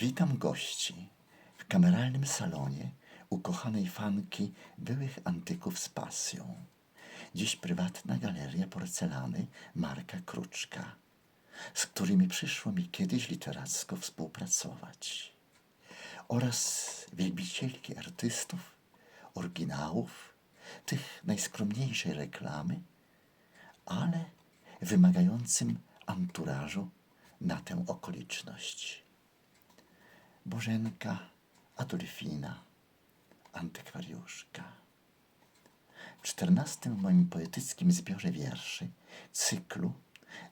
Witam gości w kameralnym salonie ukochanej fanki byłych antyków z pasją. Dziś prywatna galeria porcelany Marka Kruczka, z którymi przyszło mi kiedyś literacko współpracować. Oraz wielbicielki artystów, oryginałów, tych najskromniejszej reklamy, ale wymagającym anturażu na tę okoliczność. Bożenka Adolfina, antykwariuszka. W czternastym moim poetyckim zbiorze wierszy, cyklu,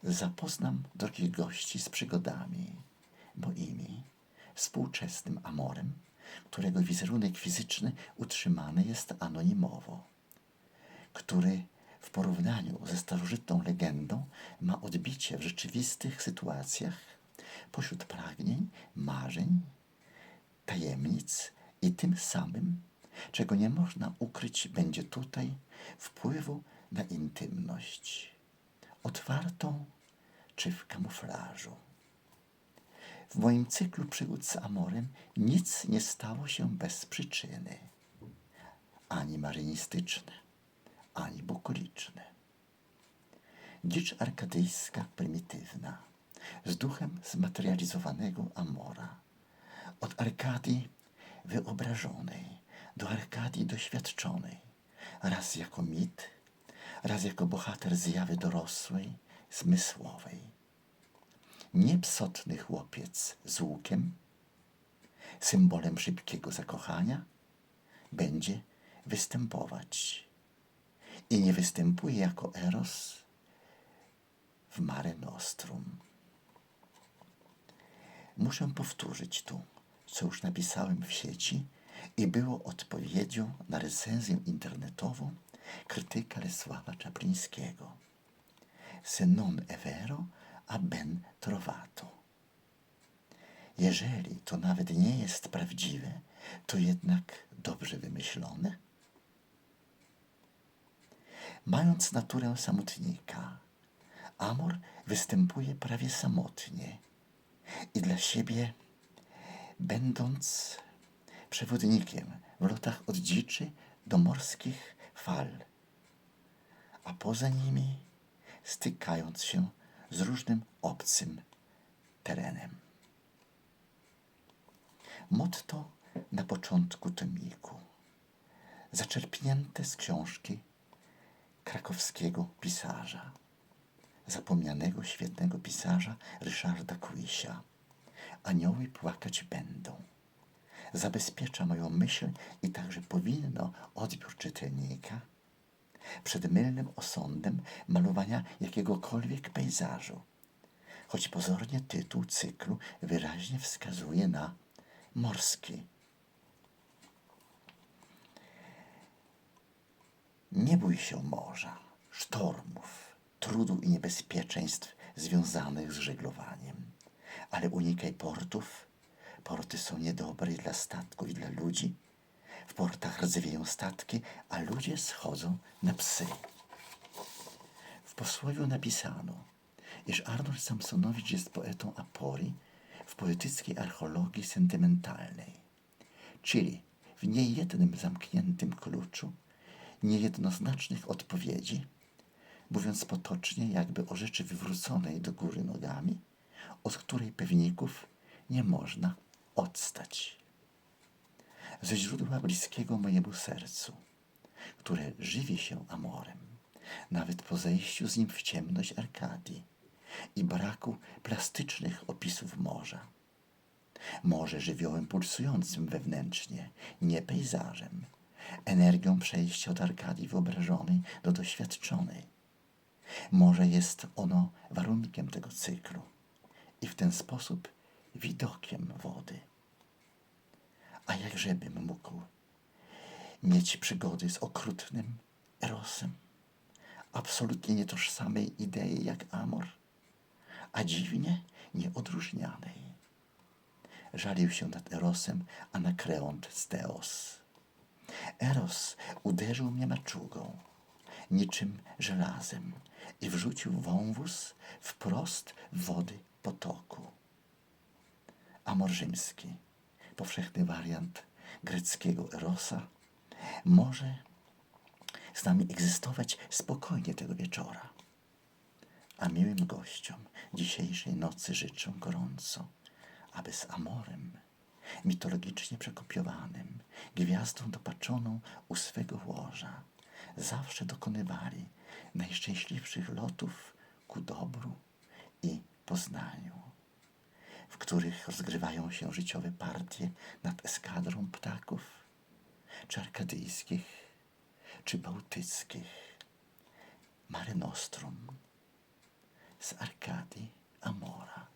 zapoznam drogich gości z przygodami moimi, współczesnym amorem, którego wizerunek fizyczny utrzymany jest anonimowo, który w porównaniu ze starożytną legendą ma odbicie w rzeczywistych sytuacjach pośród pragnień, marzeń, tajemnic i tym samym, czego nie można ukryć, będzie tutaj wpływu na intymność, otwartą czy w kamuflażu. W moim cyklu przygód z Amorem nic nie stało się bez przyczyny, ani marynistyczne, ani bukoliczne. Dzicz arkadyjska, prymitywna, z duchem zmaterializowanego Amora. Od Arkadii wyobrażonej do Arkadii doświadczonej, raz jako mit, raz jako bohater zjawy dorosłej, zmysłowej. Niepsotny chłopiec z łukiem, symbolem szybkiego zakochania, będzie występować. I nie występuje jako Eros w Mare Nostrum. Muszę powtórzyć tu, co już napisałem w sieci i było odpowiedzią na recenzję internetową krytyka Lesława Czaplińskiego. Se non è vero, a ben trovato. Jeżeli to nawet nie jest prawdziwe, to jednak dobrze wymyślone. Mając naturę samotnika, Amor występuje prawie samotnie i dla siebie, będąc przewodnikiem w lotach od dziczy do morskich fal, a poza nimi stykając się z różnym obcym terenem. Motto na początku tomiku, zaczerpnięte z książki krakowskiego pisarza, zapomnianego świetnego pisarza Ryszarda Kuisia. Anioły płakać będą. Zabezpiecza moją myśl i także powinno odbiór czytelnika przed mylnym osądem malowania jakiegokolwiek pejzażu, choć pozornie tytuł cyklu wyraźnie wskazuje na morski. Nie bój się morza, sztormów, trudu i niebezpieczeństw związanych z żeglowaniem, ale unikaj portów. Porty są niedobre dla statków i dla ludzi. W portach rdzewieją statki, a ludzie schodzą na psy. W posłowiu napisano, iż Arnold Samsonowicz jest poetą aporii w poetyckiej archeologii sentymentalnej, czyli w niejednym zamkniętym kluczu, niejednoznacznych odpowiedzi, mówiąc potocznie, jakby o rzeczy wywróconej do góry nogami, od której pewników nie można odstać. Ze źródła bliskiego mojemu sercu, które żywi się amorem, nawet po zejściu z nim w ciemność Arkadii i braku plastycznych opisów morza. Morze żywiołem pulsującym wewnętrznie, nie pejzażem, energią przejścia od Arkadii wyobrażonej do doświadczonej. Może jest ono warunkiem tego cyklu i w ten sposób widokiem wody. A jakżebym mógł mieć przygody z okrutnym Erosem, absolutnie nietożsamej idei jak Amor, a dziwnie nieodróżnianej. Żalił się nad Erosem Anakreont z Teos. Eros uderzył mnie maczugą, niczym żelazem i wrzucił wąwóz wprost w wody potoku. amor rzymski, powszechny wariant greckiego erosa, może z nami egzystować spokojnie tego wieczora. A miłym gościom dzisiejszej nocy życzę gorąco, aby z amorem, mitologicznie przekopiowanym, gwiazdą dopaczoną u swego łoża, zawsze dokonywali najszczęśliwszych lotów ku dobru i poznaniu, w których rozgrywają się życiowe partie nad eskadrą ptaków, czy arkadyjskich, czy bałtyckich, Mare Nostrum z Arkadii Amora.